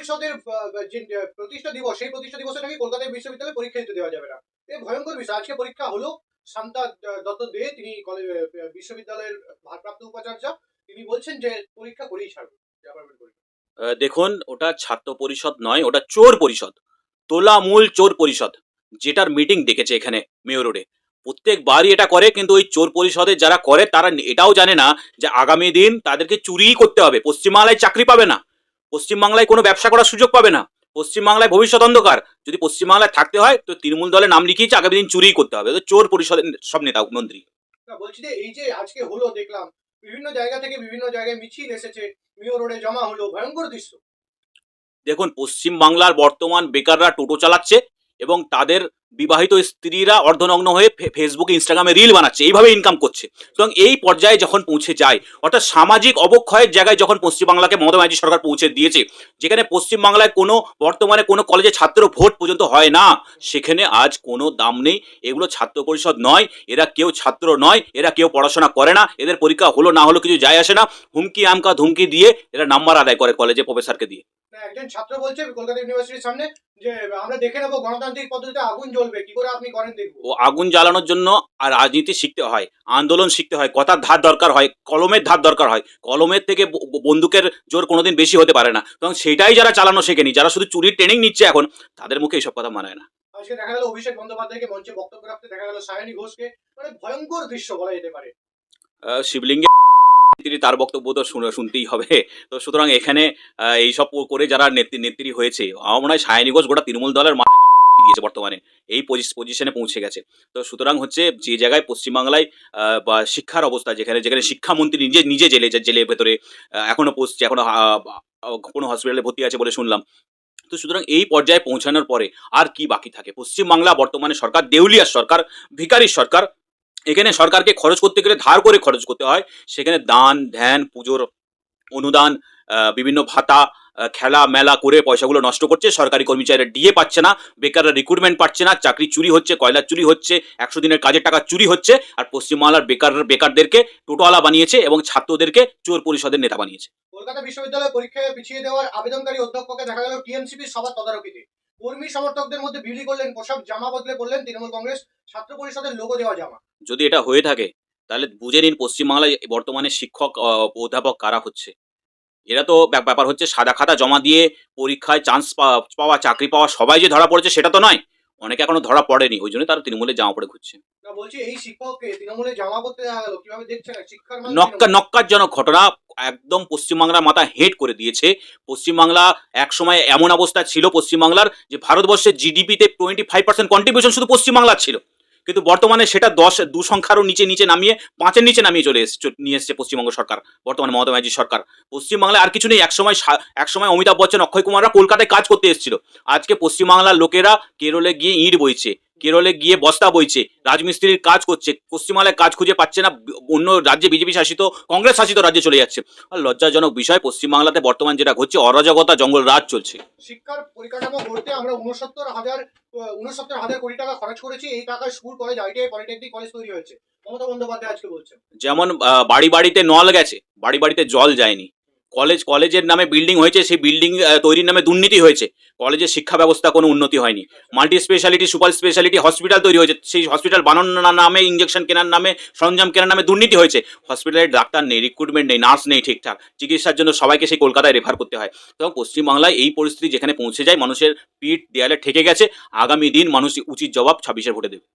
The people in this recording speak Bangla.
পরিষদের যে প্রতিষ্ঠা দিবস, সেই প্রতিষ্ঠা দিবসে নাকি কলকাতা বিশ্ববিদ্যালয়ে পরীক্ষা দিতে দেওয়া যাবে না। এই ভয়ঙ্কর বিষয়। আজকে পরীক্ষা হলো শান্তা দত্ত দে, তিনি কলেজ বিশ্ববিদ্যালয়ের ভারপ্রাপ্ত উপাচার্য। তিনি বলছেন যে, পরীক্ষা করেই ছাড়বে। দেখুন, ওটা ছাত্র পরিষদ নয়, ওটা চোর পরিষদ। তোলামূল চোর পরিষদ, যেটার মিটিং ডেকেছে এখানে মেয়র রোডে প্রত্যেকবারই এটা করে, কিন্তু ওই চোর পরিষদে যারা করে, তারা এটাও জানে না যে আগামী দিন তাদেরকে চুরিই করতে হবে। পশ্চিমবাংলায় চাকরি পাবে না। পশ্চিমবাংলায় কোনো ব্যবসা করার সুযোগ পাবে না। পশ্চিমবাংলায় ভবিষ্যৎ অন্ধকার। যদি পশ্চিমবাংলায় থাকতে হয় তো তৃণমূল দলের নাম লিখিয়েছে আগামী দিন চুরিই করতে হবে। তো চোর পরিষদের সব নেতা মন্ত্রী। বলছি যে এই যে আজকে হলো দেখলাম বিভিন্ন জায়গা থেকে বিভিন্ন জায়গায় মিছিল এসেছে মেয়র রোডে জমা হলো ভয়ঙ্কর দৃশ্য। দেখুন পশ্চিম বাংলার বর্তমান বেকাররা টোটো চালাচ্ছে এবং তাদের বিবাহিত স্ত্রীরা অর্ধনগ্ন হয়ে ফেসবুকে ইনস্টাগ্রামে রিল বানাচ্ছে এইভাবে ইনকাম করছে। সুতরাং এই পর্যায়ে যখন পৌঁছে যায়, অর্থাৎ সামাজিক অবক্ষয়ের জায়গায় যখন পশ্চিমবাংলাকে মমতা ব্যানার্জি সরকার পৌঁছে দিয়েছে, যেখানে পশ্চিমবাংলায় কোনো, বর্তমানে কোনো কলেজে ছাত্র ভোট পর্যন্ত হয় না, সেখানে আজ কোনো দাম নেই। এগুলো ছাত্র পরিষদ নয়, এরা কেউ ছাত্র নয়, এরা কেউ পড়াশোনা করে না, এদের পরীক্ষা হলো না হলো কিছু যায় আসে না। হুমকি আমকা ধুমকি দিয়ে এরা নাম্বার আদায় করে কলেজে প্রফেসরকে দিয়ে। একজন ছাত্র বলছে কলকাতা ইউনিভার্সিটির সামনে যে আমরা দেখে নেব গণতান্ত্রিক পদ্ধতিতে আগুন জ্বলবে কি করে আপনি করেন দেখব ও আগুন জ্বালানোর জন্য আর রাজনীতি শিখতে হয় আন্দোলন শিখতে হয় কথার ধার দরকার হয় কলমের ধার দরকার হয়। কলমের থেকে বন্দুকের জোর কোনোদিন বেশি হতে পারে না। এবং সেটাই যারা চালানো শেখেনি যারা শুধু চুরির ট্রেনিং নিচ্ছে এখন তাদের মুখে এইসব কথা মানায় না। আজকে দেখা গেল অভিষেক বন্দ্যোপাধ্যায়কে মঞ্চে বক্তব্য রাখতে দেখা গেল সায়নী ঘোষকে মানে ভয়ঙ্কর দৃশ্য বলা যেতে পারে। শিবলিঙ্গে তিনি তার বক্তব্য তো শুনতেই হবে। তো সুতরাং এখানে এইসব করে যারা নেত্রী নেত্রী হয়েছে আমার মনে হয় সায়নী ঘোষ গোটা তৃণমূল দলের দিয়েছে বর্তমানে। এই পজিশনে পৌঁছে গেছে। তো সুতরাং হচ্ছে যে জায়গায় পশ্চিমবাংলায় বা শিক্ষার অবস্থা যেখানে যেখানে শিক্ষামন্ত্রী নিজে নিজে জেলে জেলের ভেতরে এখনও পৌঁছছে এখনও কোনো হসপিটালে ভর্তি আছে বলে শুনলাম। তো সুতরাং এই পর্যায়ে পৌঁছানোর পরে আর কি বাকি থাকে? পশ্চিমবাংলা বর্তমানে সরকার দেউলিয়ার সরকার, ভিকারির সরকার, এখানে সরকারকে খরচ করতে গেলে ধার করে খরচ করতে হয়। সেখানে দান, ধ্যান, পুজোর অনুদান বিভিন্ন ভাতা খেলা মেলা করে পয়সাগুলো নষ্ট করছে সরকারি কর্মচারীরা ডিএ পাচ্ছে না বেকাররা রিক্রুটমেন্ট পাচ্ছে না চাকরি চুরি হচ্ছে কয়লা চুরি হচ্ছে একশো দিনের কাজের টাকা চুরি হচ্ছে আর পশ্চিমবাংলার বেকার বেকারদেরকে টোটোওয়ালা বানিয়েছে এবং ছাত্রদেরকে চোর পরিষদের নেতা বানিয়েছে। কলকাতা বিশ্ববিদ্যালয় পরীক্ষায় পিছিয়ে দেওয়ার আবেদনকারী অধ্যক্ষকে দেখা গেল টিএমসিপি সবার তদারকিতে। কর্মী সমর্থকদের মধ্যে বিলি করলেন পোশাক জামা বদলে করলেন তৃণমূল কংগ্রেস ছাত্র পরিষদের লোগো দেওয়া জামা। যদি এটা হয়ে থাকে তাহলে বুঝে নিন পশ্চিমবাংলায় বর্তমানে শিক্ষক অধ্যাপক কারা হচ্ছে। এরা তো ব্যাপ- ব্যাপার হচ্ছে সাদা খাতা জমা দিয়ে পরীক্ষায় চান্স পাওয়া চাকরি পাওয়া সবাই যে ধরা পড়েছে সেটা তো নয়। অনেকে এখনও ধরা পড়েনি ওই জন্য তারা তৃণমূলে জামা পড়ে ঘুরছে। নক্কা। নক্কারজনক ঘটনা একদম পশ্চিমবাংলার মাথা হেট করে দিয়েছে। পশ্চিমবাংলা এক সময় এমন অবস্থা ছিল পশ্চিমবাংলার যে ভারতবর্ষের জিডিপিতে টোয়েন্টি ফাইভ পার্সেন্ট কন্ট্রিবিউশন শুধু পশ্চিমবাংলার ছিল। কিন্তু বর্তমানে সেটা দশ, দু সংখ্যারও নিচে নিচে নামিয়ে পাঁচের নিচে নামিয়ে চলে এসেছে নিয়ে এসেছে পশ্চিমবঙ্গ সরকার, বর্তমানে মমতা ব্যানার্জি সরকার। পশ্চিমবাংলায় আর কিছু নেই, একসময় একসময় অমিতাভ বচ্চন, অক্ষয় কুমাররা কলকাতায় কাজ করতে এসেছিল। আজকে পশ্চিমবাংলার লোকেরা কেরলে গিয়ে ইঁট বইছে। কেরলে গিয়ে বস্তা বইছে রাজমিস্ত্রির কাজ করছে পশ্চিমবাংলায় কাজ খুঁজে পাচ্ছে না অন্য রাজ্যে বিজেপি শাসিত কংগ্রেস শাসিত রাজ্যে চলে যাচ্ছে। আর লজ্জাজনক বিষয় পশ্চিমবাংলাতে বর্তমান যেটা ঘটছে অরাজকতা জঙ্গল রাজ চলছে। শিক্ষার পরিকাঠামো গড়তে আমরা উনসত্তর হাজার উনসত্তর হাজার কোটি টাকা খরচ করেছি এই টাকায় school college ITI polytechnic college তৈরি হয়েছে। মমতা বন্দ্যোপাধ্যায় আজকে বলছেন। যেমন আহ, বাড়ি বাড়িতে নল গেছে বাড়ি বাড়িতে জল যায়নি। কলেজ, কলেজের নামে বিল্ডিং হয়েছে, সেই বিল্ডিং তৈরির নামে দুর্নীতি হয়েছে। কলেজের শিক্ষা ব্যবস্থা কোনো উন্নতি হয়নি। Multi speciality super speciality hospital তৈরি হয়েছে। সেই হসপিটাল বানানোর নামে ইঞ্জেকশন কেনার নামে, সরঞ্জাম কেনার নামে দুর্নীতি হয়েছে। হসপিটালে ডাক্তার নেই রিক্রুটমেন্ট নেই নার্স নেই ঠিকঠাক। চিকিৎসার জন্য সবাইকে সেই কলকাতায় রেফার করতে হয়। তো পশ্চিমবাংলায় এই পরিস্থিতি যেখানে পৌঁছে যায়, মানুষের পিঠ দেয়ালে ঠেকে গেছে। আগামী দিন মানুষ উচিত জবাব ছাব্বিশের ভোটে দেবে।